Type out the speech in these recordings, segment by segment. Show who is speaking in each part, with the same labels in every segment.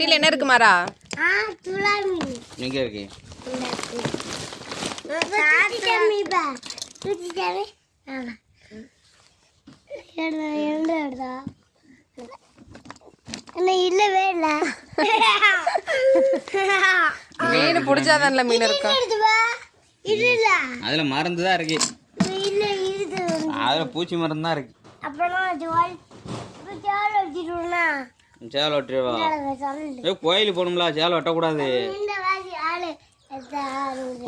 Speaker 1: தொட்டியில் என்ன இருக்கு மாறா?
Speaker 2: ஆ துளா மீன்
Speaker 3: எங்க இருக்கு?
Speaker 2: இல்லவே இல்ல.
Speaker 1: மீன் பிடிச்சாதான்ல மீன் இருக்கும்
Speaker 3: அதுல மருந்து தான் இருக்கு. அதுல பூச்சி மருந்து தான் இருக்கு.
Speaker 2: அப்புறம்
Speaker 3: வெட்டிடுவா
Speaker 2: சொல்லு.
Speaker 3: ஏ கோயிலுக்கு போகணும்ல சேலை வெட்டக்கூடாது.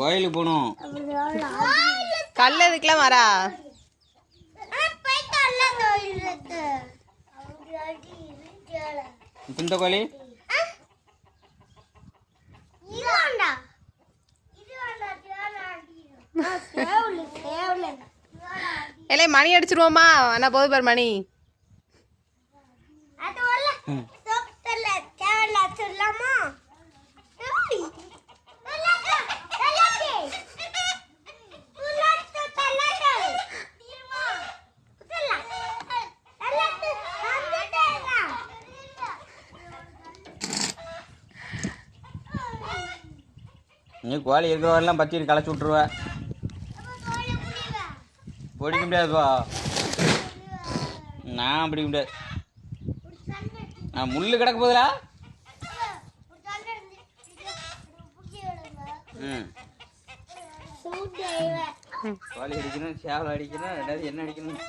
Speaker 3: கோயிலுக்கு போகணும்.
Speaker 1: கல் எதுக்குல மாறா
Speaker 2: போயிட்டு கோயிலுக்கு அப்படி அடி இருந்துச்சால
Speaker 3: இந்த கோழி?
Speaker 1: இல்லை மணி அடிச்சிருவோமா அண்ணா போது பாரு மணி.
Speaker 3: நீ கோழி இருக்கிறவரெல்லாம் பத்தி களைச்சி விட்ருவ பிடிக்க முடியாதுப்பா. நான் பிடிக்க முடியாது. முள்ளு கிடக்க போதுடா. ம். கோழி அடிக்கணும் சேவல் அடிக்கணும் ரெண்டாவது என்ன அடிக்கணும்.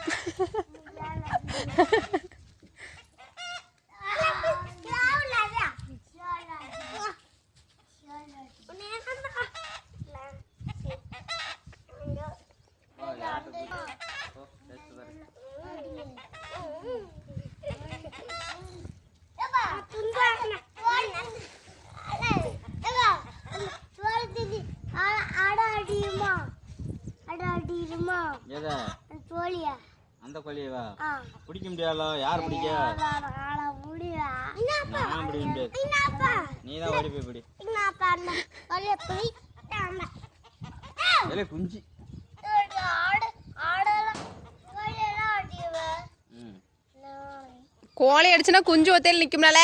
Speaker 3: அடியுமா அட அடியுமா எத
Speaker 2: கோழியா.
Speaker 3: அந்த கோழியவா? பிடிக்க முடியாதோ? யார் பிடிக்க? நான் பிடிக்க முடியாது. நீ தான் ஓடி போய் பிடி. இல்லை குஞ்சு.
Speaker 1: கோழி அடிச்சுனா குஞ்சு ஒத்தையில் நிற்கும்னால